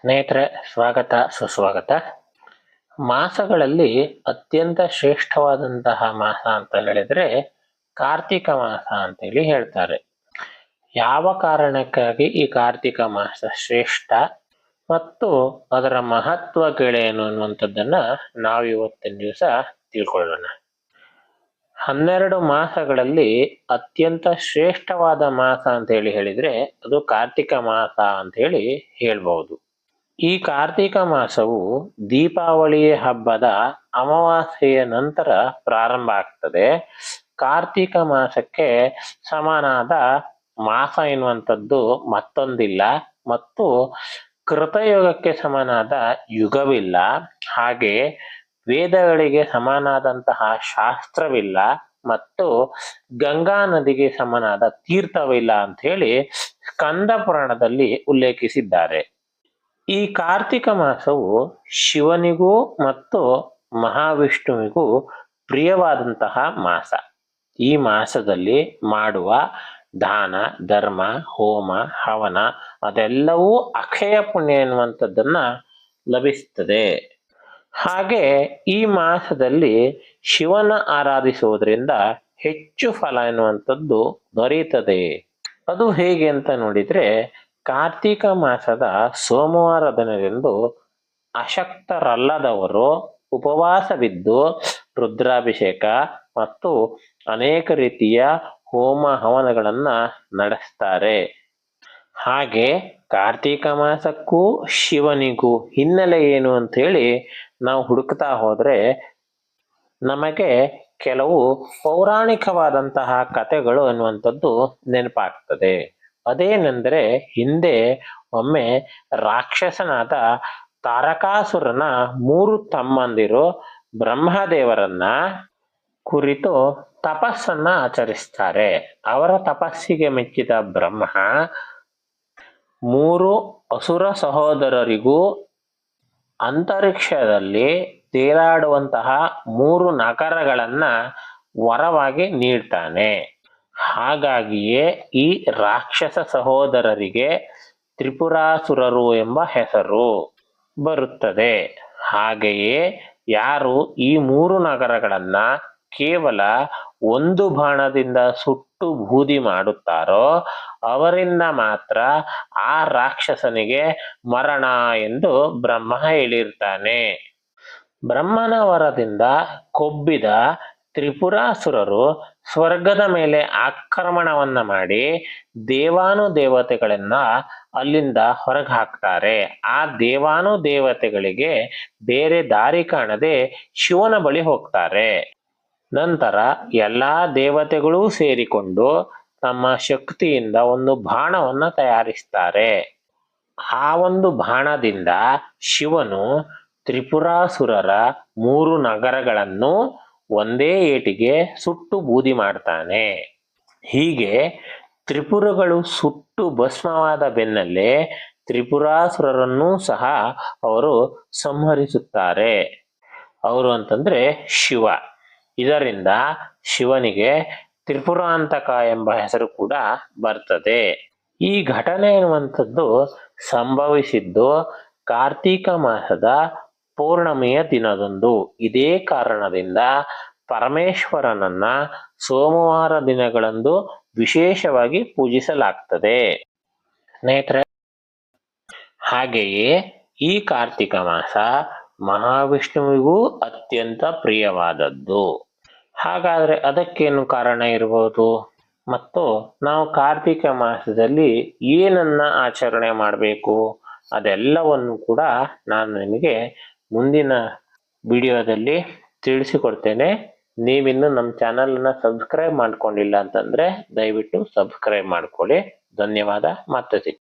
ಸ್ನೇಹಿತರೆ, ಸ್ವಾಗತ, ಸುಸ್ವಾಗತ. ಮಾಸಗಳಲ್ಲಿ ಅತ್ಯಂತ ಶ್ರೇಷ್ಠವಾದಂತಹ ಮಾಸ ಅಂತ ಹೇಳಿದ್ರೆ ಕಾರ್ತಿಕ ಮಾಸ ಅಂತೇಳಿ ಹೇಳ್ತಾರೆ. ಯಾವ ಕಾರಣಕ್ಕಾಗಿ ಈ ಕಾರ್ತಿಕ ಮಾಸ ಶ್ರೇಷ್ಠ ಮತ್ತು ಅದರ ಮಹತ್ವಗಳೇನು ಅನ್ನುವಂಥದ್ದನ್ನ ನಾವು ಇವತ್ತಿನ ದಿವಸ ತಿಳ್ಕೊಳ್ಳೋಣ. ಹನ್ನೆರಡು ಮಾಸಗಳಲ್ಲಿ ಅತ್ಯಂತ ಶ್ರೇಷ್ಠವಾದ ಮಾಸ ಅಂತ ಹೇಳಿ ಹೇಳಿದ್ರೆ ಅದು ಕಾರ್ತಿಕ ಮಾಸ ಅಂತ ಹೇಳಿ ಹೇಳ್ಬಹುದು. ಈ ಕಾರ್ತಿಕ ಮಾಸವು ದೀಪಾವಳಿ ಹಬ್ಬದ ಅಮಾವಾಸ್ಯೆಯ ನಂತರ ಪ್ರಾರಂಭ ಆಗ್ತದೆ. ಕಾರ್ತಿಕ ಮಾಸಕ್ಕೆ ಸಮಾನಾದ ಮಾಸ ಎನ್ನುವಂಥದ್ದು ಮತ್ತೊಂದಿಲ್ಲ ಮತ್ತು ಕೃತಯುಗಕ್ಕೆ ಸಮನಾದ ಯುಗವಿಲ್ಲ. ಹಾಗೆ ವೇದಗಳಿಗೆ ಸಮನಾದಂತಹ ಶಾಸ್ತ್ರವಿಲ್ಲ ಮತ್ತು ಗಂಗಾ ನದಿಗೆ ಸಮನಾದ ತೀರ್ಥವಿಲ್ಲ ಅಂತ ಹೇಳಿ ಸ್ಕಂದ ಪುರಾಣದಲ್ಲಿ ಉಲ್ಲೇಖಿಸಿದ್ದಾರೆ. ಈ ಕಾರ್ತಿಕ ಮಾಸವು ಶಿವನಿಗೂ ಮತ್ತು ಮಹಾವಿಷ್ಣುವಿಗೂ ಪ್ರಿಯವಾದಂತಹ ಮಾಸ. ಈ ಮಾಸದಲ್ಲಿ ಮಾಡುವ ದಾನ, ಧರ್ಮ, ಹೋಮ, ಹವನ ಅದೆಲ್ಲವೂ ಅಕ್ಷಯ ಪುಣ್ಯ ಎನ್ನುವಂಥದ್ದನ್ನ ಲಭಿಸ್ತದೆ. ಹಾಗೆ ಈ ಮಾಸದಲ್ಲಿ ಶಿವನ ಆರಾಧಿಸುವುದರಿಂದ ಹೆಚ್ಚು ಫಲ ಎನ್ನುವಂಥದ್ದು ದೊರೆಯುತ್ತದೆ. ಅದು ಹೇಗೆ ಅಂತ ನೋಡಿದ್ರೆ ಕಾರ್ತಿಕ ಮಾಸದ ಸೋಮವಾರ ದಿನದಂದು ಅಶಕ್ತರಲ್ಲದವರು ಉಪವಾಸವಿದ್ದು ರುದ್ರಾಭಿಷೇಕ ಮತ್ತು ಅನೇಕ ರೀತಿಯ ಹೋಮ ಹವನಗಳನ್ನು ನಡೆಸ್ತಾರೆ. ಹಾಗೆ ಕಾರ್ತಿಕ ಮಾಸಕ್ಕೂ ಶಿವನಿಗೂ ಹಿನ್ನೆಲೆ ಏನು ಅಂತ ಹೇಳಿ ನಾವು ಹುಡುಕ್ತಾ ಹೋದರೆ ನಮಗೆ ಕೆಲವು ಪೌರಾಣಿಕವಾದಂತಹ ಕಥೆಗಳು ಅನ್ನುವಂಥದ್ದು ನೆನಪಾಗ್ತದೆ. ಅದೇನೆಂದರೆ ಹಿಂದೆ ಒಮ್ಮೆ ರಾಕ್ಷಸನಾದ ತಾರಕಾಸುರನ ಮೂರು ತಮ್ಮಂದಿರು ಬ್ರಹ್ಮದೇವರನ್ನ ಕುರಿತು ತಪಸ್ಸನ್ನ ಆಚರಿಸ್ತಾರೆ. ಅವರ ತಪಸ್ಸಿಗೆ ಮೆಚ್ಚಿದ ಬ್ರಹ್ಮ ಮೂರು ಅಸುರ ಸಹೋದರರಿಗೂ ಅಂತರಿಕ್ಷದಲ್ಲಿ ತೇಲಾಡುವಂತಹ ಮೂರು ನಗರಗಳನ್ನ ವರವಾಗಿ ನೀಡ್ತಾನೆ. ಹಾಗಾಗಿಯೇ ಈ ರಾಕ್ಷಸ ಸಹೋದರರಿಗೆ ತ್ರಿಪುರಾಸುರರು ಎಂಬ ಹೆಸರು ಬರುತ್ತದೆ. ಹಾಗೆಯೇ ಯಾರು ಈ ಮೂರು ನಗರಗಳನ್ನ ಕೇವಲ ಒಂದು ಬಾಣದಿಂದ ಸುಟ್ಟು ಬೂದಿ ಮಾಡುತ್ತಾರೋ ಅವರಿಂದ ಮಾತ್ರ ಆ ರಾಕ್ಷಸನಿಗೆ ಮರಣ ಎಂದು ಬ್ರಹ್ಮ ಹೇಳಿರ್ತಾನೆ. ಬ್ರಹ್ಮನ ವರದಿಂದ ಕೊಬ್ಬಿದ ತ್ರಿಪುರಾಸುರರು ಸ್ವರ್ಗದ ಮೇಲೆ ಆಕ್ರಮಣವನ್ನ ಮಾಡಿ ದೇವಾನು ದೇವತೆಗಳನ್ನ ಅಲ್ಲಿಂದ ಹೊರಗೆ ಹಾಕ್ತಾರೆ. ಆ ದೇವಾನು ದೇವತೆಗಳಿಗೆ ಬೇರೆ ದಾರಿ ಕಾಣದೆ ಶಿವನ ಬಳಿ ಹೋಗ್ತಾರೆ. ನಂತರ ಎಲ್ಲಾ ದೇವತೆಗಳೂ ಸೇರಿಕೊಂಡು ತಮ್ಮ ಶಕ್ತಿಯಿಂದ ಒಂದು ಬಾಣವನ್ನ ತಯಾರಿಸ್ತಾರೆ. ಆ ಒಂದು ಬಾಣದಿಂದ ಶಿವನು ತ್ರಿಪುರಾಸುರರ ಮೂರು ನಗರಗಳನ್ನು ಒಂದೇ ಏಟಿಗೆ ಸುಟ್ಟು ಬೂದಿ ಮಾಡ್ತಾನೆ. ಹೀಗೆ ತ್ರಿಪುರಗಳು ಸುಟ್ಟು ಭಸ್ಮವಾದ ಬೆನ್ನಲ್ಲೇ ತ್ರಿಪುರಾಸುರರನ್ನೂ ಸಹ ಅವರು ಸಂಹರಿಸುತ್ತಾರೆ. ಅವರು ಅಂತಂದ್ರೆ ಶಿವ. ಇದರಿಂದ ಶಿವನಿಗೆ ತ್ರಿಪುರಾಂತಕ ಎಂಬ ಹೆಸರು ಕೂಡ ಬರ್ತದೆ. ಈ ಘಟನೆ ಎನ್ನುವಂಥದ್ದು ಸಂಭವಿಸಿದ್ದು ಕಾರ್ತೀಕ ಮಾಸದ ಪೌರ್ಣಮಿಯ ದಿನದಂದು ಇದೇ ಕಾರಣದಿಂದ ಪರಮೇಶ್ವರನನ್ನ ಸೋಮವಾರ ದಿನಗಳಂದು ವಿಶೇಷವಾಗಿ ಪೂಜಿಸಲಾಗ್ತದೆ. ಸ್ನೇಹಿತರೆ, ಹಾಗೆಯೇ ಈ ಕಾರ್ತಿಕ ಮಾಸ ಮಹಾವಿಷ್ಣುವಿಗೂ ಅತ್ಯಂತ ಪ್ರಿಯವಾದದ್ದು. ಹಾಗಾದ್ರೆ ಅದಕ್ಕೇನು ಕಾರಣ ಇರಬಹುದು ಮತ್ತು ನಾವು ಕಾರ್ತಿಕ ಮಾಸದಲ್ಲಿ ಏನನ್ನ ಆಚರಣೆ ಮಾಡಬೇಕು? ಅದೆಲ್ಲವನ್ನು ಕೂಡ ನಾನು ನಿಮಗೆ ಮುಂದಿನ ವಿಡಿಯೋದಲ್ಲಿ ತಿಳಿಸಿಕೊಡ್ತೇನೆ. ನೀವಿನ್ನು ನಮ್ಮ ಚಾನಲನ್ನು ಸಬ್ಸ್ಕ್ರೈಬ್ ಮಾಡ್ಕೊಂಡಿಲ್ಲ ಅಂತಂದ್ರೆ ದಯವಿಟ್ಟು ಸಬ್ಸ್ಕ್ರೈಬ್ ಮಾಡ್ಕೊಳ್ಳಿ. ಧನ್ಯವಾದ. ಮತ್ತೆ ಸಿಗ್ತೀನಿ